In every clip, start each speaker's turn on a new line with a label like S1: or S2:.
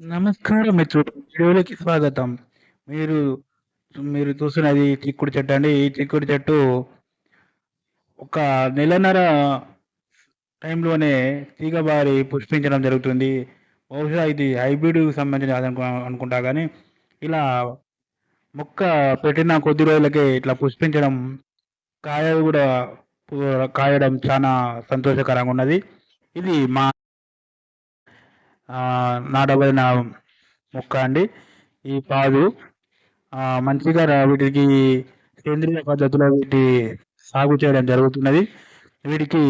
S1: నమస్కారం మిత్రులు. వీడియోలోకి స్వాగతం. మీరు మీరు చూస్తున్నది చిక్కుడు చెట్టు అండి. ఈ చిక్కుడు చెట్టు ఒక నెలన్నర టైంలోనే తీగబారి పుష్పించడం జరుగుతుంది. బహుశా ఇది హైబ్రిడ్‌కి సంబంధించిన అనుకు అనుకుంటా కానీ ఇలా మొక్క పెట్టిన కొద్ది రోజులకే ఇట్లా పుష్పించడం, కాయలు కూడా కాయడం చాలా సంతోషకరంగా ఉన్నది. ఇది మా నాటబడిన మొక్క అండి. ఈ పాదు మంచిగా వీటికి సేంద్రియ పద్ధతిలో వీటి సాగు చేయడం జరుగుతున్నది. వీటికి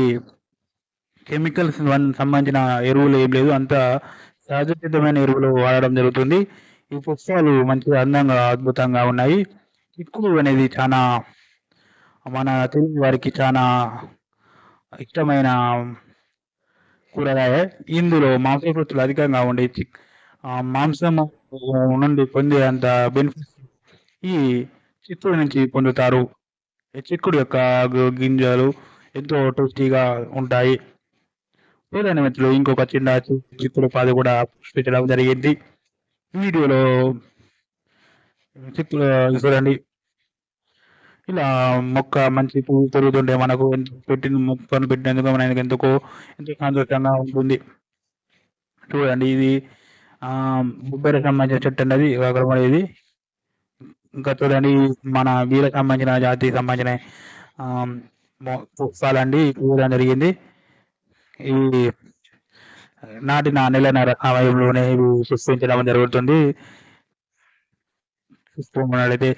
S1: కెమికల్స్ వన్ సంబంధించిన ఎరువులు ఏం లేదు. అంత సహజసిద్ధమైన ఎరువులు వాడడం జరుగుతుంది. ఈ పుష్పాలు మంచిగా అందంగా, అద్భుతంగా ఉన్నాయి. చిక్కుడు అనేది చాలా మన తెలుగు వారికి చాలా ఇష్టమైన కూరగాయ. ఇందులో మాంసకృతులు అధికంగా ఉండే చిక్ మాంసము నుండి పొందే అంత బెనిఫిట్స్ ఈ చిక్కుడు నుంచి పొందుతారు. ఈ చిక్కుడు యొక్క గింజలు ఎంతో టేస్టీగా ఉంటాయి. వేరే మిత్రులు ఇంకొక చిన్న చిక్కుడు పాది కూడా పుష్పించడం జరిగింది. వీడియోలో చిక్కుడు చూడండి. ఇలా మొక్క మంచి పువ్వు పెరుగుతుంటే మనకు పెట్టిన మొక్కను పెట్టినందుకు మనకు ఎందుకో ఎంతో సంతోషంగా ఉంటుంది. చూడండి ఇది బొబ్బెర సంబంధించిన చెట్టు అన్నది అది ఇది. ఇంకా చూడండి మన వీర సంబంధించిన జాతికి సంబంధించిన ఆహ్, మొ పుష్పాలండి జరిగింది. ఇవి నాటిన నెలన్నర సమయంలోనే ఇవి పుష్పించడం జరుగుతుంది. చూసుకున్నట్లయితే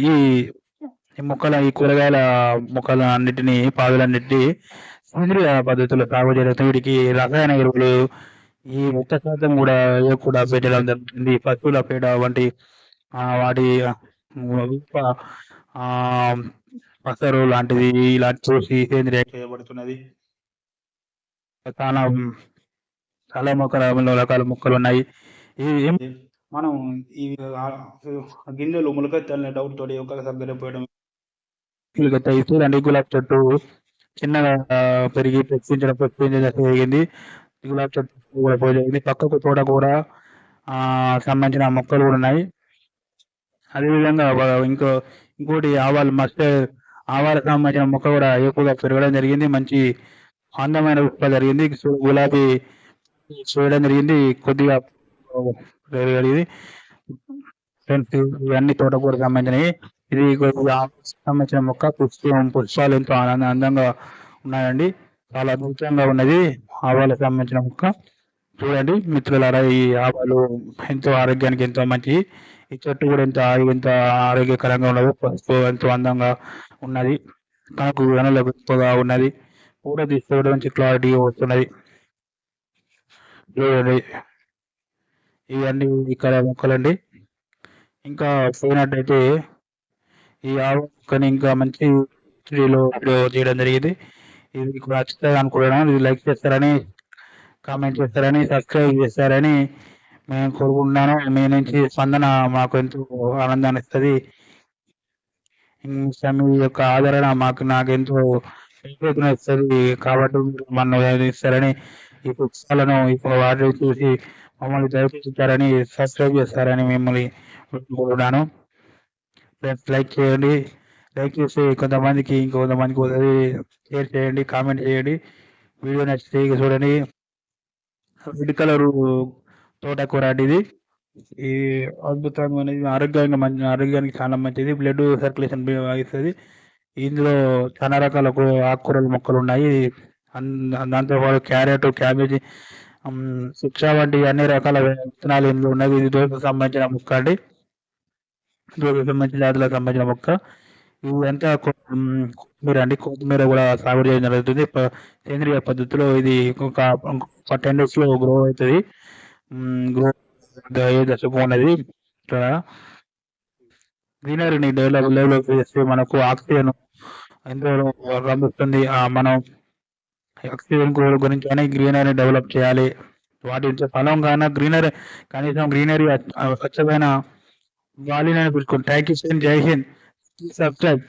S1: ఈ ఈ మొక్కల ఈ కూరగాయల మొక్కలన్నిటిని, పాదులన్నిటిని సేంద్రియ పద్ధతిలో సాగు చేయడం వీటికి రసాయన ఎరువులు ఈ ఒక్క శాతం గూడా వేయకుండా పెంచడం జరుగుతుంది. పశువుల పేడ వంటి వాటి పసరు లాంటిది ఇలాంటివి చూసి సేంద్రియ చేయబడుతున్నది. చాలా చాలా మొక్కలు రకాల మొక్కలున్నాయి. ఈ ఏం మనం ఈ గింజలు మొలకెత్తాలనే డౌట్ తోటి ఒక దగ్గర పోయడం మొలకెత్తాయి. చూడండి గులాబీ చెట్టు చిన్నగా పెరిగి ప్రశ్నించడం ప్రశ్నించడం జరిగింది. గులాబీ చెట్టు కూడా పోయడం జరిగింది. పక్కకు తోట కూడా సంబంధించిన మొక్కలు కూడా ఉన్నాయి. అదేవిధంగా ఇంకో ఇంకోటి ఆవాలు మస్టర్డ్ ఆవాలకు సంబంధించిన మొక్క కూడా ఎక్కువగా పెరగడం జరిగింది. మంచి అందమైన ఉత్పత్తి జరిగింది. గులాబీ చూడడం జరిగింది. కొద్దిగా పెరగలిగింది ఫ్రెండ్స్ ఇవన్నీ తోటకూర సంబంధించినవి ఇది సంబంధించిన మొక్క పుష్పం పుష్పాలు ఎంతో ఆనంద అందంగా ఉన్నాయండి. చాలా అద్భుతంగా ఉన్నది. ఆవాలకు సంబంధించిన మొక్క. చూడండి మిత్రులారా ఈ ఆవాలు ఎంతో ఆరోగ్యానికి ఎంతో మంచిది ఈ చెట్టు కూడా ఎంత ఎంత ఆరోగ్యకరంగా ఉన్నదో పసుపు ఎంతో అందంగా ఉన్నది. నాకు వెనలకు ఉన్నది. కూడా తీసుకోవడం గూడా మంచి క్లారిటీగా వస్తున్నది. చూడండి. ఇవన్నీ ఇక్కడ మొక్కలండి. ఇంకా పోయినట్టయితే ఈ ఆవు ఇంకా మంచి వీడియోలో వీడియో చేయడం జరిగింది. ఇది మీకు అనుకుంటున్నాను. ఇది లైక్ చేస్తారని, కామెంట్ చేస్తారని, సబ్స్క్రైబ్ చేస్తారని మేము కోరుకుంటున్నాను. మీ నుంచి స్పందన మాకు ఎంతో ఆనందాన్ని ఇస్తుంది మీ యొక్క ఆదరణ మాకు నాకెంతో ఇస్తుంది కాబట్టి మీరు నన్ను ఇస్తారని ఈ పుస్తకాలను ఇప్పుడు వాటిని చూసి మమ్మల్ని దయచేస్తారని, సబ్స్క్రైబ్ చేస్తారని మిమ్మల్ని కోరుకుంటున్నాను. ఫ్రెండ్స్ లైక్ చేయండి. లైక్ చేసి కొంతమందికి ఇంకొంతమందికి షేర్ చేయండి. కామెంట్ చేయండి. వీడియో నచ్చితే ఇగ చూడండి. రెడ్ కలర్ తోటకూర అండి ఇది. ఇది అద్భుతంగా అనేది ఆరోగ్యంగా మంచి ఆరోగ్యానికి చాలా మంచిది. బ్లడ్ సర్క్యులేషన్ ఇస్తుంది ఇందులో చాలా రకాల ఆకుకూరలు ఆకుకూరల మొక్కలున్నాయి. దాంతోపాటు క్యారెట్, క్యాబేజీ శిక్ష వంటి అన్ని రకాల విత్తనాలు ఇందులో ఉన్నాయి ఇది దోశకు సంబంధించిన మొక్క అండి. సంబంధించిన జాతులకు సంబంధించిన మొక్క. ఇదంతా కొ కొత్తిమీర అండి. కొత్తిమీర కూడా సాగు చేయడం జరుగుతుంది. సేంద్రియ పద్ధతిలో ఇది ఇంకొక ఇంకొక 10 డేస్‌లో గ్రో అవుతుంది గ్రో ఏ దశకు ఉన్నది. ఇక్కడ గ్రీనరీని డెవలప్ డెవలప్ చేస్తే మనకు ఆక్సిజన్ ఎంతో అందిస్తుంది మనం ఆక్సిజన్ గురించి గురించైనా గ్రీనరీని డెవలప్ చేయాలి. వాటి కానీ గ్రీనరీ కనీసం గ్రీనరీ స్వచ్ఛమైన वाली बिल्कुल। थैंक यू सर जय हिंद सब्सक्राइब